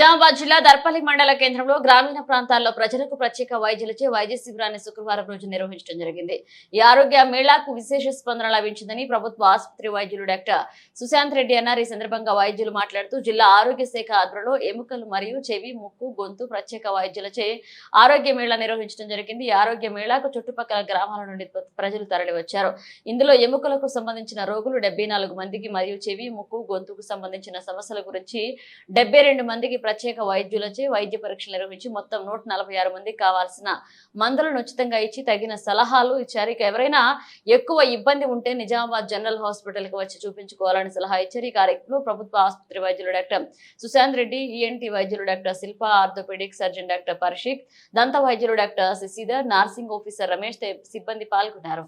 నిజామాబాద్ జిల్లా దర్పల్లి మండల కేంద్రంలో గ్రామీణ ప్రాంతాల్లో ప్రజలకు ప్రత్యేక వైద్యులచే వైద్య శిబిరాన్ని శుక్రవారం రోజు నిర్వహించడం జరిగింది. ఈ ఆరోగ్య మేళాకు విశేష స్పందన లభించిందని ప్రభుత్వ ఆసుపత్రి వైద్యులు డాక్టర్ సుశాంత్ రెడ్డి అన్నారు. ఈ సందర్భంగా వైద్యులు మాట్లాడుతూ జిల్లా ఆరోగ్య శాఖ ఆధ్వర్యంలో ఎముకలు మరియు చెవి ముక్కు గొంతు ప్రత్యేక వైద్యులచే ఆరోగ్య మేళా నిర్వహించడం జరిగింది. ఈ ఆరోగ్య మేళాకు చుట్టుపక్కల గ్రామాల నుండి ప్రజలు తరలివచ్చారు. ఇందులో ఎముకలకు సంబంధించిన రోగులు డెబ్బై నాలుగు మందికి మరియు చెవి ముక్కు గొంతుకు సంబంధించిన సమస్యల గురించి డెబ్బై రెండు మందికి ప్రత్యేక వైద్యులచే వైద్య పరీక్షలు నిర్వహించి మొత్తం నూట నలభై ఆరు మందికి కావాల్సిన మందులను ఉచితంగా ఇచ్చి తగిన సలహాలు ఇచ్చారు. ఇక ఎవరైనా ఎక్కువ ఇబ్బంది ఉంటే నిజామాబాద్ జనరల్ హాస్పిటల్కి వచ్చి చూపించుకోవాలని సలహా ఇచ్చారు. ఈ కార్యక్రమంలో ప్రభుత్వ ఆసుపత్రి వైద్యులు డాక్టర్ సుశాంత్ రెడ్డి ఈఎన్టీ వైద్యులు doctor Shilpa orthopedic surgeon doctor Parshik దంత వైద్యులు doctor Shashidhar nursing officer Ramesh సిబ్బంది పాల్గొన్నారు.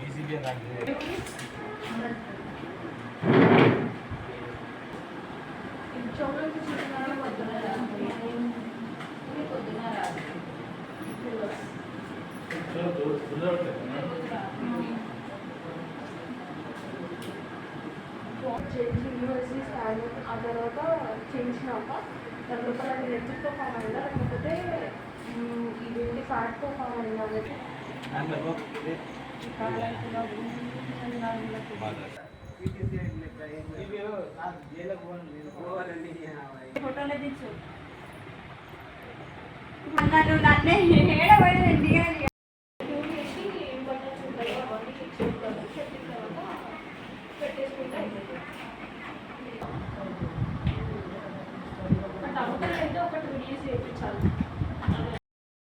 చేసి యూనివర్సిటీ స్కాన్ ఆ తర్వాత చేయించినాక దాని లోపల అది రెడ్తో ఫామ్ అయిందా లేకపోతే ఇదేంటి ఫ్యాట్తో ఫామ్ అయిందా ఫోటోలో తెచ్చు నన్ను నన్నే ఏడబడి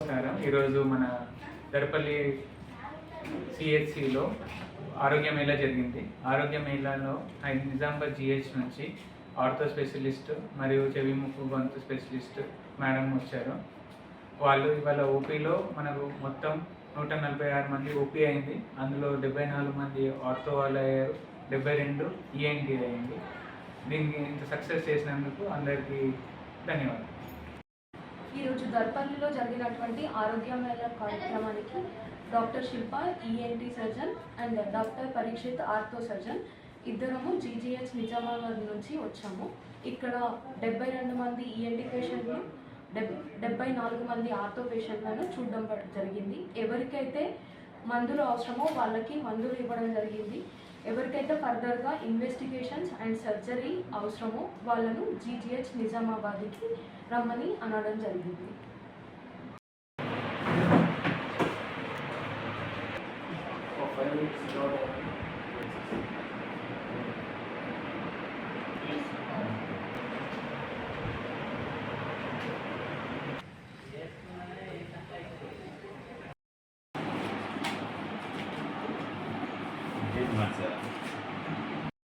నమస్కారం. ఈరోజు మన దరపల్లి సిహెచ్సిలో ఆరోగ్య మేళా జరిగింది. ఆరోగ్య మేళాలో ఐ- నిజామాబాద్ జిహెచ్ నుంచి ఆర్థో స్పెషలిస్ట్ మరియు చెవి ముక్కు గొంతు స్పెషలిస్ట్ మేడం వచ్చారు. వాళ్ళు ఇవాళ ఓపీలో మనకు మొత్తం నూట నలభై ఆరు మంది ఓపీ అయింది. అందులో డెబ్బై నాలుగు మంది ఆర్థో వాళ్ళు అయ్యారు. డెబ్బై రెండు ఈఎన్టీ అయింది దీనికి ఇంత సక్సెస్ చేసినందుకు అందరికీ ధన్యవాదాలు. ఈరోజు దర్పల్లిలో జరిగినటువంటి ఆరోగ్య మేళ కార్యక్రమానికి doctor Shilpa ENT surgeon and doctor Parikshit ortho surgeon ఇద్దరము జీజీహెచ్ నిజామాబాద్ నుంచి వచ్చాము. ఇక్కడ డెబ్బై రెండు మంది ఈఎన్టీ పేషెంట్లు డెబ్ డెబ్బై నాలుగు మంది ఆర్థో పేషెంట్లను చూడడం జరిగింది. ఎవరికైతే మందులు అవసరమో వాళ్ళకి మందులు ఇవ్వడం జరిగింది. ఎవరికైతే ఫర్దర్గా ఇన్వెస్టిగేషన్స్ అండ్ సర్జరీ అవసరమో వాళ్ళను జీజీహెచ్ నిజామాబాద్కి రమ్మని అనడం జరిగింది. Five minutes